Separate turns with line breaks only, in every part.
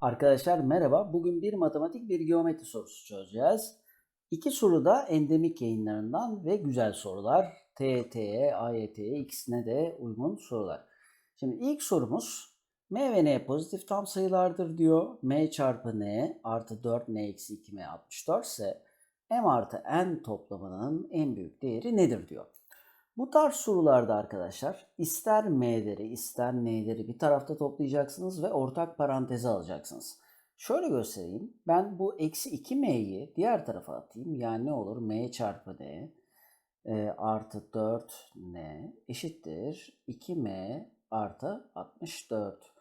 Arkadaşlar merhaba. Bugün bir matematik bir geometri sorusu çözeceğiz. İki soru da endemik yayınlarından ve güzel sorular. TET'ye, AYT'ye ikisine de uygun sorular. Şimdi ilk sorumuz M ve N pozitif tam sayılardır diyor. M çarpı N artı 4 N eksi 2 M 64 ise M artı N toplamının en büyük değeri nedir diyor. Bu tarz sorularda arkadaşlar ister m'leri ister n'leri bir tarafta toplayacaksınız ve ortak paranteze alacaksınız. Şöyle göstereyim. Ben bu eksi 2m'yi diğer tarafa atayım. Yani ne olur? m çarpı n e, artı 4n eşittir 2m artı 64.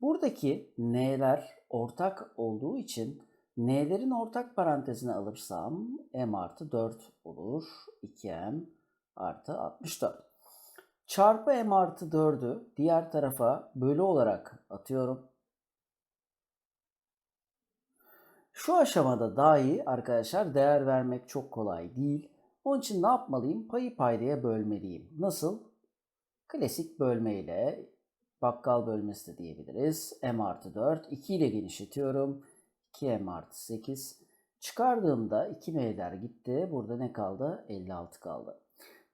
Buradaki n'ler ortak olduğu için n'lerin ortak parantezine alırsam m artı 4 olur. 2m artı 64. Çarpı m artı 4'ü diğer tarafa bölü olarak atıyorum. Şu aşamada dahi arkadaşlar değer vermek çok kolay değil. Onun için ne yapmalıyım? Payı paydaya bölmeliyim. Nasıl? Klasik bölme ile bakkal bölmesi de diyebiliriz. m artı 4. 2 ile genişletiyorum. 2m artı 8. Çıkardığımda 2m'ler gitti. Burada ne kaldı? 56 kaldı.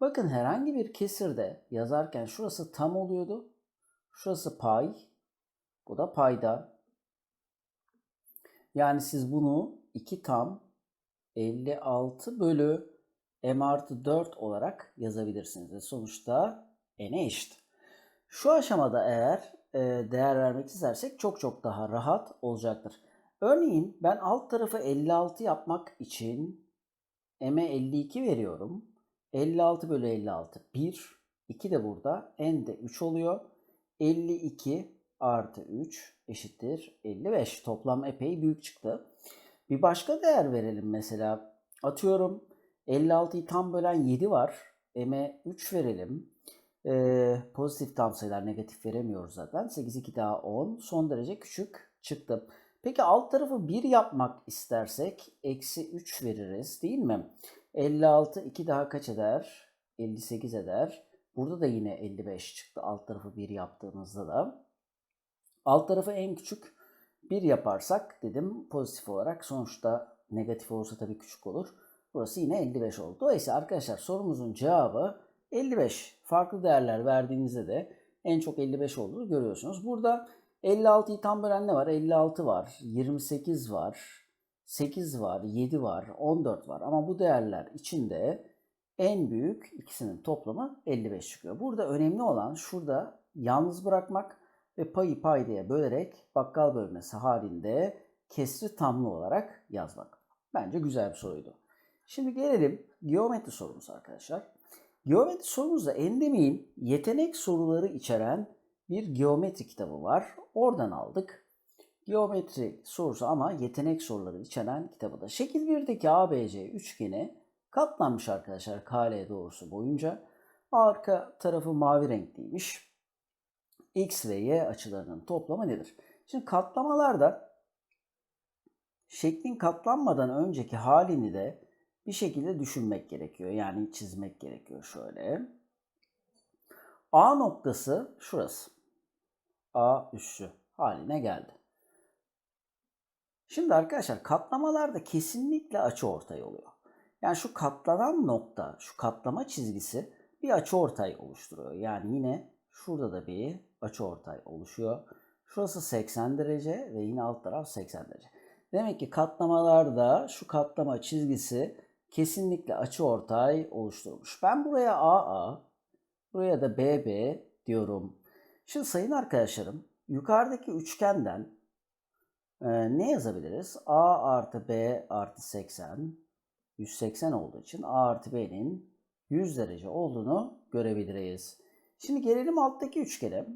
Bakın herhangi bir kesirde yazarken şurası tam oluyordu. Şurası pay. Bu da payda. Yani siz bunu 2 tam 56 bölü m artı 4 olarak yazabilirsiniz. Ve sonuçta n'e eşit. Şu aşamada eğer e, değer vermek istersek çok çok daha rahat olacaktır. Örneğin ben alt tarafı 56 yapmak için m'e 52 veriyorum. 56 bölü 56 1. 2 de burada. N de 3 oluyor. 52 artı 3 eşittir 55. Toplam epey büyük çıktı. Bir başka değer verelim mesela. Atıyorum 56'yı tam bölen 7 var. M'e 3 verelim. Ee, pozitif tam sayılar negatif veremiyoruz zaten. 8 2 daha 10. Son derece küçük çıktı. Peki alt tarafı 1 yapmak istersek eksi 3 veririz değil mi? 56 2 daha kaç eder? 58 eder. Burada da yine 55 çıktı alt tarafı 1 yaptığımızda da. Alt tarafı en küçük 1 yaparsak dedim pozitif olarak sonuçta negatif olursa tabii küçük olur. Burası yine 55 oldu. Dolayısıyla arkadaşlar sorumuzun cevabı 55. Farklı değerler verdiğinizde de en çok 55 olduğunu görüyorsunuz. Burada 56'yı tam bölen ne var? 56 var, 28 var, 8 var, 7 var, 14 var ama bu değerler içinde en büyük ikisinin toplamı 55 çıkıyor. Burada önemli olan şurada yalnız bırakmak ve payı paydaya bölerek bakkal bölmesi halinde kesri tamlı olarak yazmak. Bence güzel bir soruydu. Şimdi gelelim geometri sorumuza arkadaşlar. Geometri sorumuzda Endemik'in yetenek soruları içeren bir geometri kitabı var. Oradan aldık geometri sorusu ama yetenek soruları içeren kitabı da. Şekil 1'deki ABC üçgeni katlanmış arkadaşlar KL doğrusu boyunca. Arka tarafı mavi renkliymiş. X ve Y açılarının toplamı nedir? Şimdi katlamalarda şeklin katlanmadan önceki halini de bir şekilde düşünmek gerekiyor. Yani çizmek gerekiyor şöyle. A noktası şurası. A üssü haline geldi. Şimdi arkadaşlar katlamalarda kesinlikle açı ortay oluyor. Yani şu katlanan nokta, şu katlama çizgisi bir açı ortay oluşturuyor. Yani yine şurada da bir açı ortay oluşuyor. Şurası 80 derece ve yine alt taraf 80 derece. Demek ki katlamalarda şu katlama çizgisi kesinlikle açı ortay oluşturmuş. Ben buraya AA, buraya da BB diyorum. Şimdi sayın arkadaşlarım yukarıdaki üçgenden ee, ne yazabiliriz? A artı B artı 80 180 olduğu için A artı B'nin 100 derece olduğunu görebiliriz. Şimdi gelelim alttaki üçgene.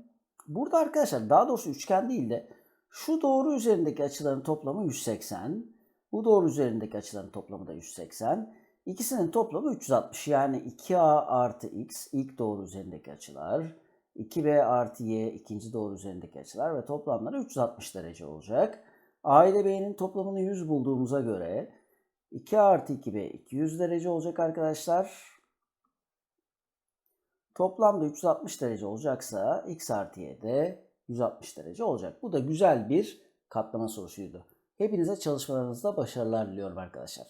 Burada arkadaşlar daha doğrusu üçgen değil de şu doğru üzerindeki açıların toplamı 180. Bu doğru üzerindeki açıların toplamı da 180. İkisinin toplamı 360. Yani 2A artı X ilk doğru üzerindeki açılar. 2B artı Y ikinci doğru üzerindeki açılar ve toplamları 360 derece olacak. A ile B'nin toplamını 100 bulduğumuza göre 2 artı 2B 200 derece olacak arkadaşlar. Toplamda 360 derece olacaksa X artı Y de 160 derece olacak. Bu da güzel bir katlama sorusuydu. Hepinize çalışmalarınızda başarılar diliyorum arkadaşlar.